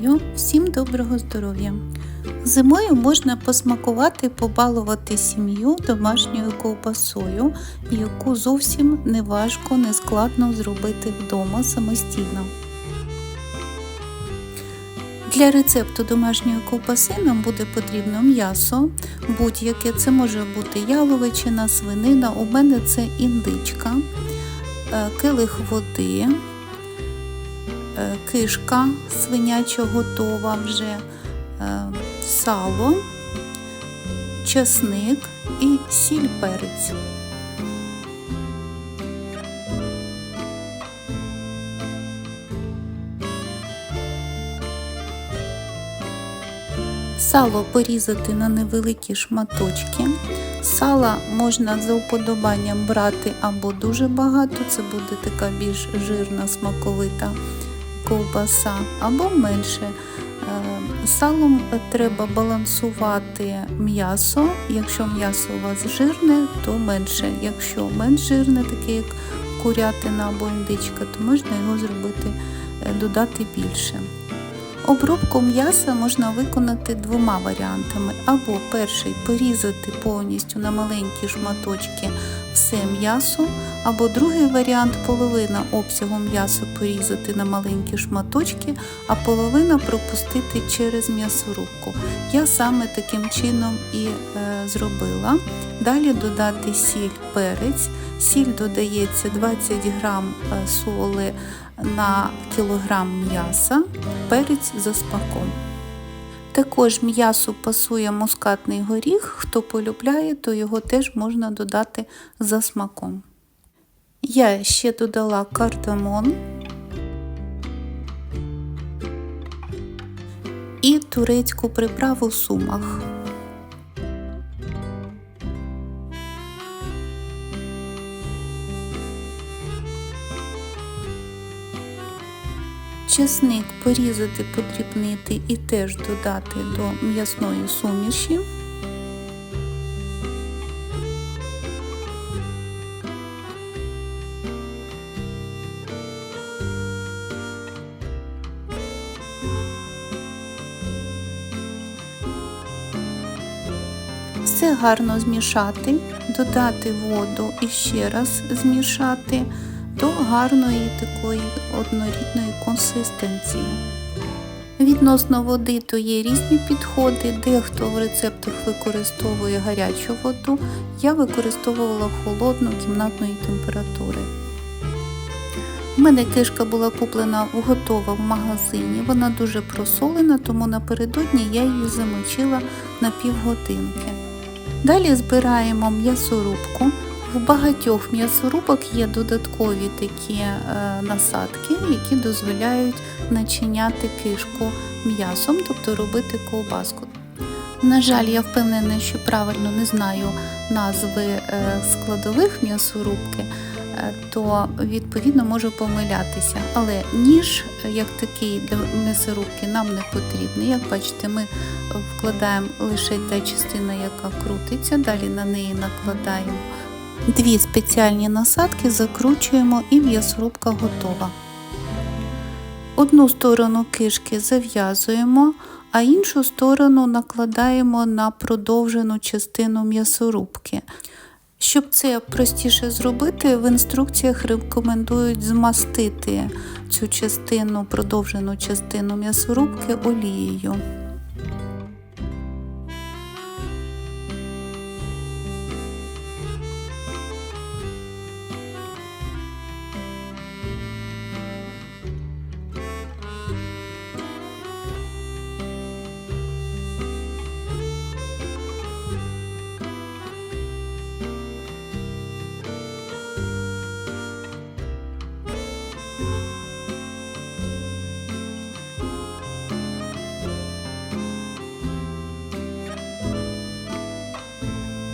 Вітаю! Всім доброго здоров'я! Зимою можна посмакувати, побалувати сім'ю домашньою ковбасою, яку зовсім не важко, не складно зробити вдома самостійно. Для рецепту домашньої ковбаси нам буде потрібно м'ясо, будь-яке це може бути яловичина, свинина. У мене це індичка, е, килих води, кишка свиняча готова вже, е, сало, часник і сіль перець. Сало порізати на невеликі шматочки. Сала можна за уподобанням брати або дуже багато, це буде така більш жирна, смаковита ковбаса, або менше. Е, Салом треба балансувати м'ясо. Якщо м'ясо у вас жирне, то менше. Якщо менш жирне, таке як курятина або індичка, то можна його зробити, е, додати більше. Обробку м'яса можна виконати двома варіантами. Або перший порізати повністю на маленькі шматочки все м'ясо, або другий варіант половина обсягу м'яса порізати на маленькі шматочки, а половина пропустити через м'ясорубку. Я саме таким чином і е, зробила. Далі додати сіль перець. Сіль додається 20 грам е, соли на кілограм м'яса, перець за смаком. Також м'ясу пасує мускатний горіх, хто полюбляє, то його теж можна додати за смаком. Я ще додала кардамон і турецьку приправу в сумах. Чесник порізати, подрібнити і теж додати до м'ясної суміші. Все гарно змішати, додати воду і ще раз змішати до гарної такої однорідної консистенції. Відносно води, то є різні підходи, дехто в рецептах використовує гарячу воду, я використовувала холодну кімнатної температури. У мене кишка була куплена готова в магазині, вона дуже просолена, тому напередодні я її замочила на півгодинки. Далі збираємо м'ясорубку. В багатьох м'ясорубок є додаткові такі е, насадки, які дозволяють начиняти кишку м'ясом, тобто робити ковбаску. На жаль, я впевнена, що правильно не знаю назви е, складових м'ясорубки, е, то відповідно можу помилятися. Але ніж, як такий для м'ясорубки, нам не потрібний. Як бачите, ми вкладаємо лише та частина, яка крутиться, далі на неї накладаємо. Дві спеціальні насадки закручуємо і м'ясорубка готова. Одну сторону кишки зав'язуємо, а іншу сторону накладаємо на продовжену частину м'ясорубки. Щоб це простіше зробити, в інструкціях рекомендують змастити цю частину, продовжену частину м'ясорубки олією.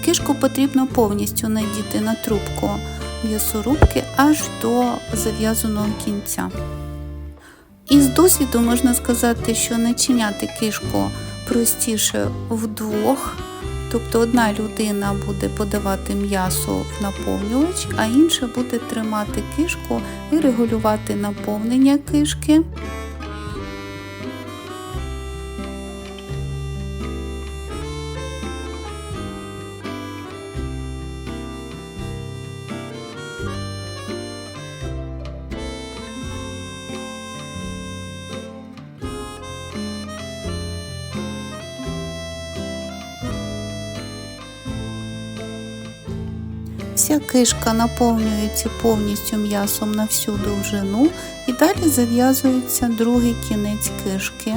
Кишку потрібно повністю надіти на трубку м'ясорубки аж до зав'язаного кінця. Із досвіду можна сказати, що начиняти кишку простіше вдвох, тобто одна людина буде подавати м'ясо в наповнювач, а інша буде тримати кишку і регулювати наповнення кишки. Вся кишка наповнюється повністю м'ясом на всю довжину і далі зав'язується другий кінець кишки,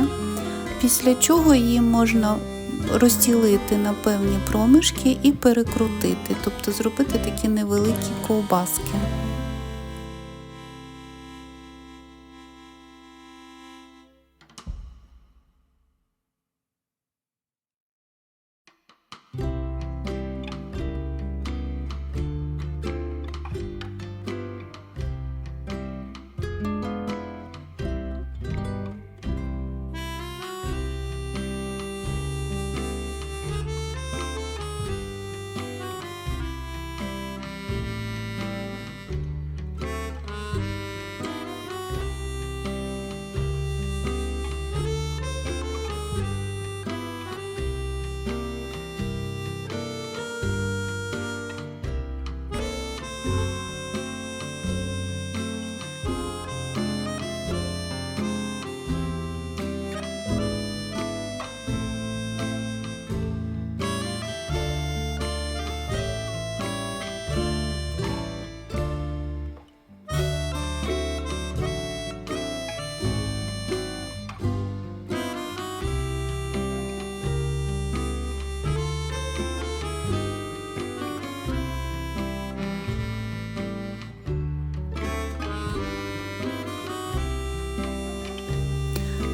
після чого її можна розділити на певні проміжки і перекрутити, тобто зробити такі невеликі ковбаски.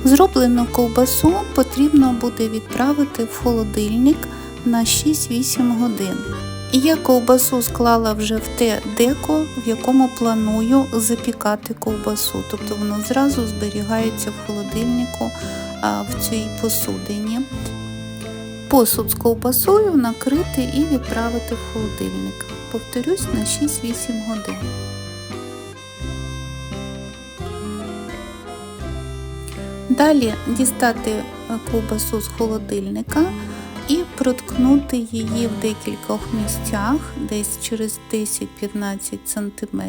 Зроблену ковбасу потрібно буде відправити в холодильник на 6-8 годин. І я ковбасу склала вже в те деко, в якому планую запікати ковбасу. Тобто воно зразу зберігається в холодильнику в цій посудині. Посуд з ковбасою накрити і відправити в холодильник. Повторюсь на 6-8 годин. Далі дістати е, ковбасу з холодильника і проткнути її в декількох місцях, десь через 10-15 см,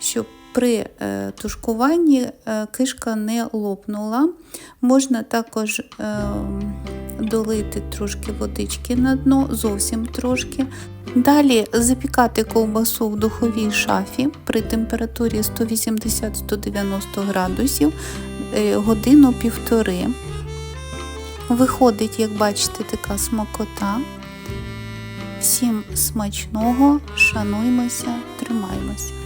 щоб при е, тушкуванні е, кишка не лопнула. Можна також е, долити трошки водички на дно, зовсім трошки. Далі запікати ковбасу в духовій шафі при температурі 180-190 градусів е, годину півтори. Виходить, як бачите, така смакота. Всім смачного, шануймося, тримаймося.